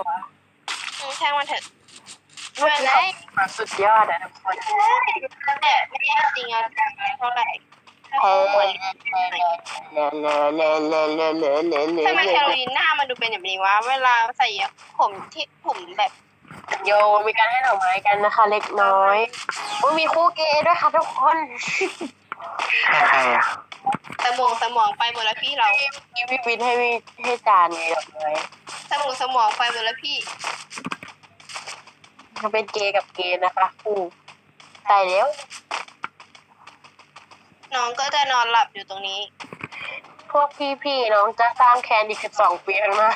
รอวะอืมช่างมันเถอะเมื่อกี้เขามาสุดยอดอะทุกคนแต่ไม่ได้จริงเอาจังเท่าไหร่เฮ้ยเลเลเลเลเลเลเลเลทำไมแคโรลีนหน้ามันดูเป็นแบบนี้วะ เวลาใส่ผมที่ผมแบบโยมีการให้ดอกไม้กันนะคะ เล็กน้อยโอ้มีคู่เกย์ด้วยค่ะทุกคนใครอะสมองสมองไปหมดแล้วพี่เรามีพี่วินให้วิให้จานไงดอกไม้ สมองสมองไปหมดแล้วพี่เขาเป็นเกย์กับเกย์นะคะคู่ตายแล้ว น้องก็จะนอนหลับอยู่ตรงนี้ พวกพี่ๆน้องจะสร้างแคนอีกสิบสองปีข้างหน้า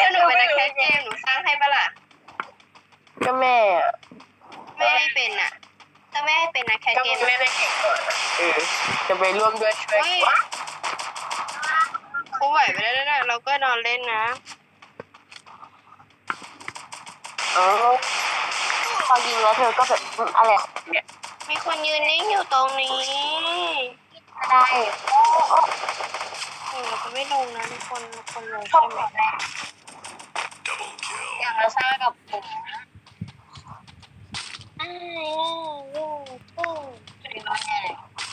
ถ้าหนูเป็นนักแคสเกมหนูสร้างให้ปะล่ะ ก็แม่อะไม่ให้เป็นอะถ้าไม่ให้เป็นนักแคสก็เกมึมงเล่นได้เก่งก่อนอะเออจะไปร่วมด้วยช่วยเฮ้ย เขาไหวไปแล้วนะเราก็นอนเล่นนะเออพอยิงแล้วเธอก็แบบอืมอะไรของเนี่ยมีคนยืนนิ่งอยู่ตรงนี้ได้โอ้เราจะไม่ลงนะทุกคนทุกคนลงชอใช่บไหมอยากมาสร้างกับผมอ้าวยูทู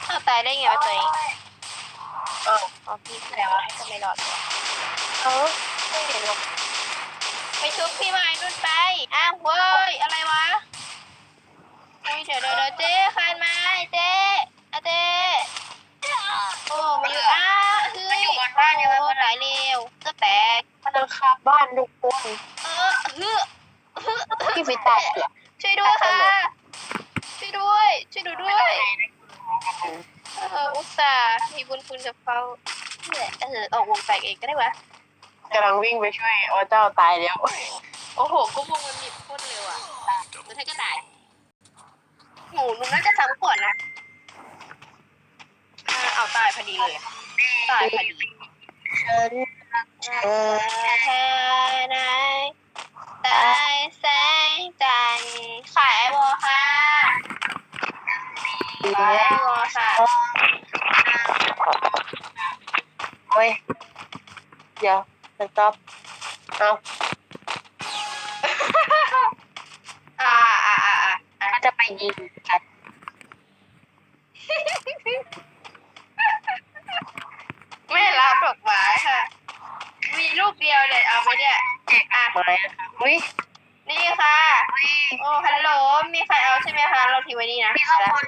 เอาตายได้ไงวะตัวเองเอออ๋อพี่แสดงว่าจะไม่รอดตัวเออไม่เห็นหรอกไปชุบพี่ไม้นุ่นไป อ้าวเว้ย อะไรวะเฮ้ยเดี๋ยวเดี๋ยวเดี๋ยวเจ๊คานมาเจ๊อะเจ๊โอ้มาอยู่อ้าเฮ้ยโอ้หลายเร็วก็แตกมันคาบ้านทุกคนเออเฮ้อเฮ้อพี่ฟิตตายเหรอช่วยด้วยค่ะ ช่วยด้วย ช่วยดูด้วย เอออุตส่าห์มีบุญคุณกับเขา เนี่ยเออออกวงแตกเองก็ได้วะกำลังวิ่งไปช่วยโอ้เจ้าตายแล้ว โอ้โหก็วงมันหนีบโคตรเร็วอะแล้วถ้าก็ตายหมูหนุ่มน่าจะซ้ำก่อนนะเอาตายพอดีเลย ตายพอดีฉันรักเธอไหนตายแสงจันทร์ขายไอวอค่ะขายไอวอค่ะ โอ้ยเดี๋ยวสต็อปเอาอ่าอ่าอ่าอ่าเขาจะไปยิงกันไม่รับดอกไม้ค่ะ มีลูกเดียวเลยเอาไปเนี่ยอะไม้อะค่ะอุ้ยนี่ค่ะ โอ้ฮัลโหล มีใครเอาใช่ไหมคะ เราทิ้งไว้นี่นะพี่ข้างบน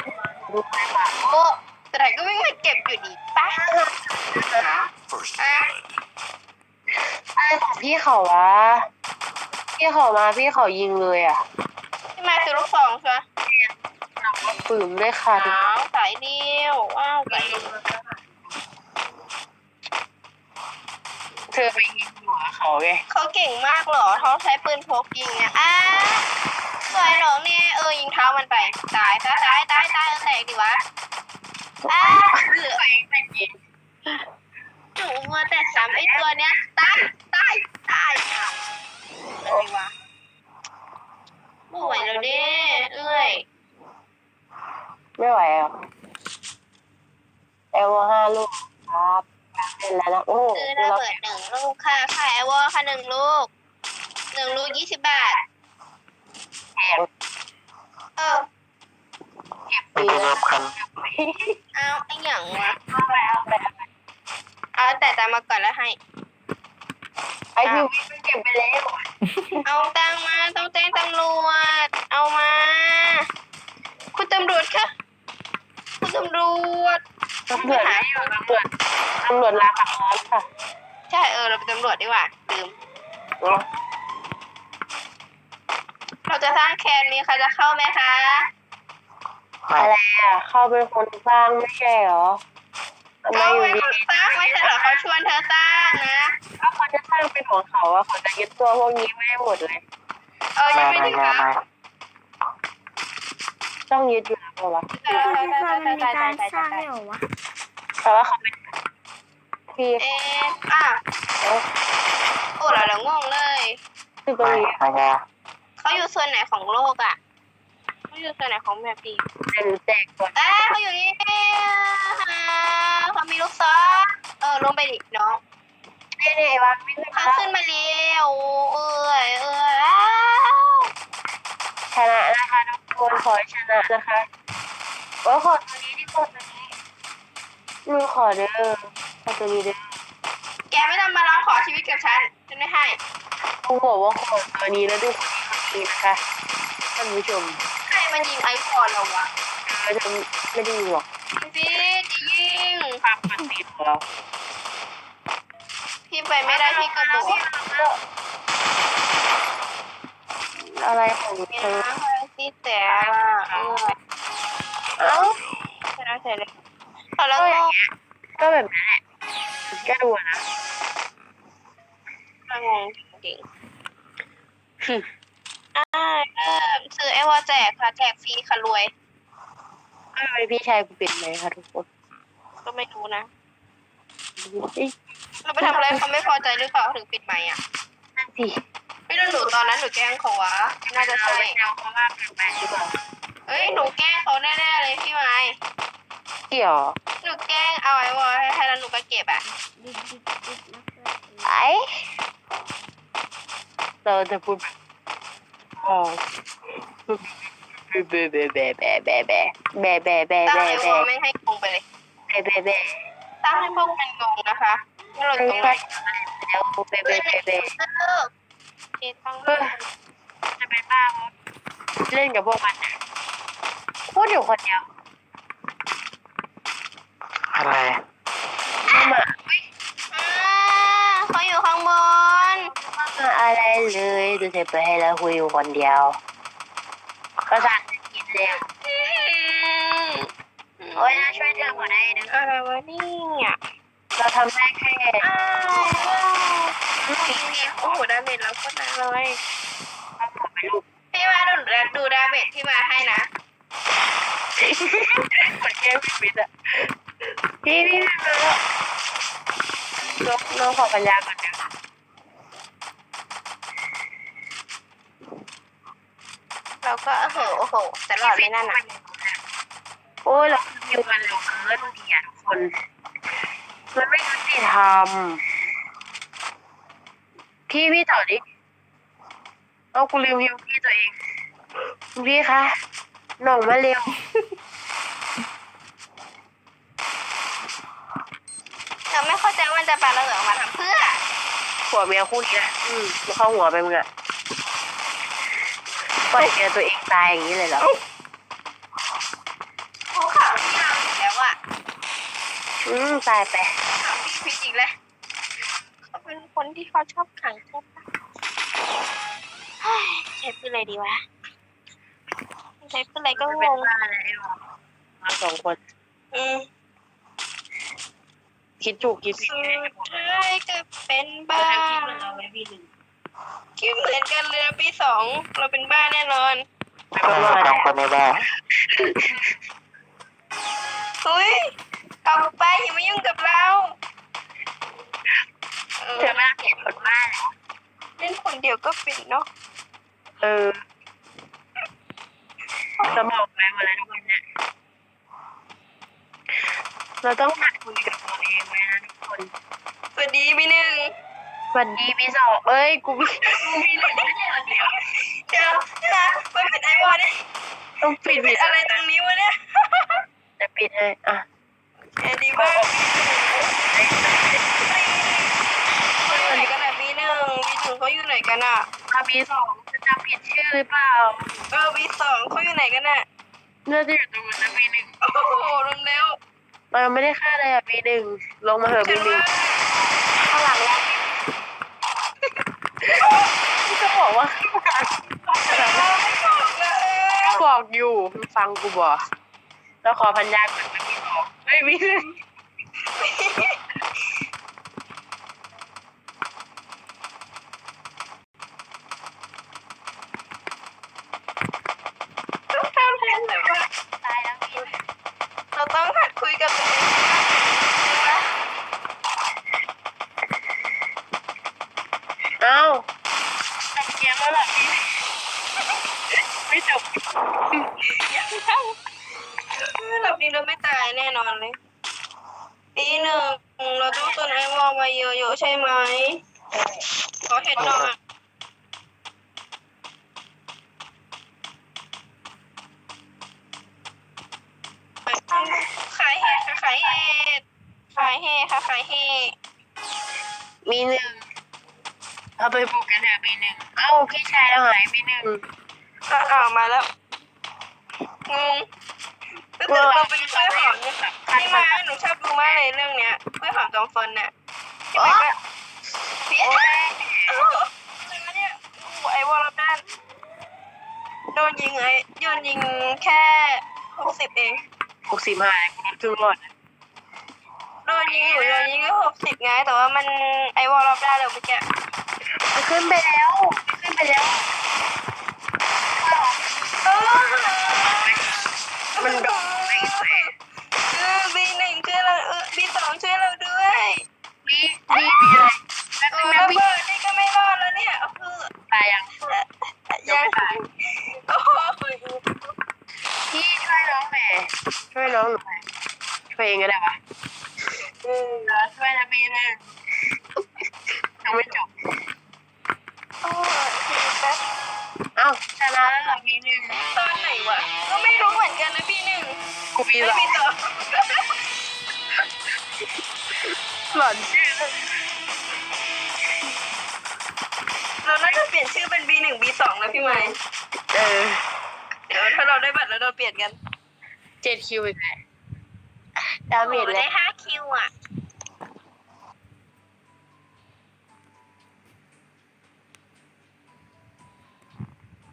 ดูไหมคะโอ้แต่ไหนก็วิ่งมาเก็บอยู่ดีป่ะ First อะอะไรของพี่เขาวะพี่เขามาพี่เขายิงเลยอะที่มาซื้อลูกซองใช่ไหมปืมเลยค่ะอ้าวสายเดียวว้าวสายเดียวเธอไปยิงหัวเขาไงเขาเก่งมากเหรอเขาใช้ปืนพกยิงเนี่ยอะสวยหนองเนี่ยเออยิงเท้ามันไป ตายตายตายตายตายเออแตกดิวะอะเหลือไปไปยิงหนู มัวแต่ซ้ำไอ้ตัวเนี้ยตายตายตายอะไรวะไม่ไหวแล้วเด้เอ้ยไม่ไหวอะเอลห้าลูกครับเป็นแล้วนะโอ้ซื้อระเบิดหนึ่งลูกค่ะขายไอวอค่ะหนึ่งลูกหนึ่งลูกยี่สิบบาทแพงเออไม่ได้รับคันเอาไอ้หยังวะเอาไปเอาไป เอาไปเอาแต่ตามมาก่อนแล้วให้ ไอพี่วิทย์มันเก็บไปแล้วเอาตังค์มาต้องแจ้งตำรวจ เอามา คุณตำรวจคะ คุณตำรวจตำรวจไม่อยู่ตำรวจตำรวจลาปักร้อนค่ะ ใช่เออเราเป็นตำรวจดีกว่าลืมอ๋อเราจะสร้างแคนมีใครจะเข้าไหมคะไม่อะไรอะ เข้าเป็นคนสร้างไม่ใช่เหรอทำไมเขาอยู่เป็นดีคนสร้างไม่ใช่เหรอเขาชวนเธอสร้างนะถ้าเขาจะสร้างเป็นของเขาอะเขาจะยึดตัวพวกนี้ไม่ให้หมดเลย เออไม่ยังไม่ไม่ถึงไม่นะไม่ต้องยึดอยู่แล้วเปล่าวะตายคือตายมันตายมีตายกาตายรสร้างตายด้วยเหรอวะแต่ว่าเขาเป็นพี่เอ๊ะอะเขาโอ้เราเรางงเลย คือตรงไม่นี้ไม่ไงเขาอยู่ส่วนไหนของโลกอะ เขาอยู่ส่วนไหนของแมปดีเป็นแจกก่อนอ่าเขาอยู่นี่อ่าเขามีลูกซองเออลงไปดิน้องไอ้เนี่ยเนี่ยไอ้วานวิ่งขึ้นมาข้าแล้วขึ้นมาเร็วเอ้ยเอ้ยอ้าวชนะนะคะทุกคนขอให้ชนะนะคะโอ้ขอตัวนี้ดิขอตัวนี้มึงขอเด้อขอตัวนี้เด้อแกไม่ต้องมาร้องขอชีวิตกับฉันฉันไม่ให้กูบอกว่าขอตัวนี้แล้วทุกคนนี้นะคะท่านผู้ชมใคร มันยิงไอโฟนเราวะเออจะไม่ได้ยินหรอกพี่จะยิงภาพมันตีของเราพี่ไปไม่ได้พี่กระโดดอะไรของนี่เธอนะพี่แต่เออเอ้าชนะเสร็จเลยขอแล้วก็ก็อย่างเงี้ยก็แบบนั้นแหละก็ดูนะงงจริง อ่าเริ่มซื้อไอวอแจกค่ะ แจกฟรีค่ะรวยก็เป็นพี่ชายกูเป็นไหมคะทุกคนก็ไม่รู้นะ เอ้ยเราไปทำอะไรเขาไม่พอใจหรือเปล่าถึงปิดไมค์อะ นั่นสิไม่รู้หนูตอนนั้นหนูแกล้งเขาวะน่าจะใช่แนวเขามากเกินไปหรือเปล่าเอ้ยหนูแกล้งเขาแน่ๆเลยพี่ไม้เกี่ยวหนูแกล้งเอาไอ้วอให้ให้แล้วหนูก็เก็บอะไอเราจะพูดแบบอ๋อ แบะแบะแบะแบะแบะแบะแบะแบะแบะตั้งแบะไอ้วแบะอไม่ให้งงไปเลย แบะแบะแบตั้งให้พวกมันงงนะคะไม่หล่นตรงไหนเดี๋ยวแบะแบะแบะแบะเลิกเอ๊ะตั้งเลิกจะเป็นบ้าเล่นกับพวกมันนะพูดอยู่คนเดียวอะไร มามา อ่าเขาอยู่ข้างบน มาอะไรเลย ดูเสร็จไปให้เราคุยอยู่คนเดียวก็สั่งกินเร็วอืมโอ้ยนะช่วยเธอก่อนได้นะอะไรวะเนี่ยเราทำได้แค่อ้าวโอ้โหดาเมจเราก็นานเลยเอาผมไปลูกพี่มาดูดูดาเมจที่มาให้นะเหมือนแก้วพี่วิทย์อะพี่พี่พี่มาแล้วน้องน้องขอปัญญาก่อนนะ เราก็โอ้โหโอ้โหตลอดเลยนั่นน่ะโอ้ยเราคิวมันเร็วเกินบางทีอะทุกคน มันไม่ยุติธรรมพี่พี่ต่อดิเอากูลืมฮิวพี่ตัวเองพี่คะหน่องมาเร็วเราไม่เข้าใจว่ามันจะปาระเบิดออกมาทำเพื่อหัวเมียคู่นี้นะอืมมาเข้าหัวไปมึงอะ ปล่อยเมียตัวเองตายอย่างนี้เลยเหรอเขาข่าวที่เราอีกแล้วอะอืมตายไปข่าวพี่พิจิกแล้วเขาเป็นคนที่เขาชอบขังใช่ปะเฮ้ยใช้ปืนอะไรดีวะใช้ปืนอะไรก็งงมาสองคนอืมคิดถูกคิดผิดสุดท้ายก็เป็นบ้า คิดเหมือนกันเลยนะปีสองเราเป็นบ้าแน่นอนไม่เราว่าสองคนในบ้านเฮ้ยออกไปอย่ามายุ่งกับเราเออเธอไม่รังเกียจคนมากเล่นคนเดียวก็เป็นเนาะเออสมองแม่หมดแล้วทุกคนเนี่ยเราต้องหัดคุยกับตัวเองไว้นะทุกคนสวัสดีพี่หนึ่งส วัสดีพี่สองเอ้ยกูมีกูมีหนึ่งไม่ใช่คนเดียวเดี๋ยวนะมันเป็นไอวอลเนี่ยต้องปิดเป็ปินดอะไรตรงนี้วะเนี่ยจะปิดให้อะแอนดีบ้างเขาอยู่ไหนกันอะพี่หนึ่งพี่หนึ่งเขาอยู่ไหนกันอะอาบีสองจะจำผิดชื่อหรือเปล่าเออพี่สองเขาอยู่ไหนกันอะน่าจะอยู่ตรงนั้นนะบีหนึ่งโอ้โหลงแล้วเรายังไม่ได้ฆ่าเลยอะบีหนึ่งลงมาเถอะฉับีนหนึ่ง ว่า ข้างหลังเราก็บอกว่า เราไม่บอกนะเออ บอกอยู่มึง ฟังกูบอกแล้วขอพันยาก่อนมันมีสองไม่มีเลย ต้องทำแทนเลยว่า ตายแล้วพี่ เราต้องหัดคุยกับตัวเองนะ เอ้าจบเกมแล้วเหรอพี่ไม่จบ รอบนี้เราไม่ตายแน่นอนเลยปีหนึ่งเราต้องต้นไอวอลมาเยอะๆใช่ไหมขอเห็ดหน่อยขายเห็ดค่ะขายเห็ดขายเห็ดค่ะขายเห็ดมีหนึ่งเอาไปบุกกันเถอะมีหนึ่งเอ้าพี่ชายเราหายมีหนึ่งอะอ่ามาแล้วงงรู้สึกเราเป็นกล้วยหอมเนี่ยพี่มาหนูชอบดูมากเลยเรื่องเนี้ยกล้วยหอมจอมฟอนเนี่ย พี่มาก็พี่อะไรวะเนี่ยโอ้ไอ้วอลด้านโดนยิงไอ้โดนยิงแค่หกสิบเองหกสิบหายกูครึ่งรอดโดนยิงอยู่โดนยิงก็หกสิบไง แต่ว่ามันไอ้วอลรอบได้านเลยเมื่อกี้มันขึ้นไปแล้วมันขึ้นไปแล้ว เออ มันโดนไม่เสร็จ เออบีหนึ่งช่วยเราเออบีสองช่วยเราด้วย มีมีมีอะไรแป๊บ เอ นึ อง นะ ระ พี่ เบิดนี่ก็ไม่รอดแล้วเนี่ยเออ ตายยัง ยังโอ้โห พี่ช่วยน้องหน่อยช่วย น้องหน่อยช่วยเองก็ได้ปะเออช่วยนะพี่นะยังไม่จบโอ้ยแป๊บเอ้าชนะแล้วเหรอมีหนึ่งตอนไหนวะ ก็ไม่รู้เหมือนกันนะพี่หนึ่งกูมีไม่หลอมีนต่อหลอนชื่อเราน่าจะเปลี่ยนชื่อเป็น B หนึ่ง B สองนะพี่ไม้เออ เดี๋ยวถ้าเราได้บัตรแล้วเราเปลี่ยนกัน เจ็ดคิวอีกแล้วดาเมจโอ้แล้ได้วห้าคิวอะ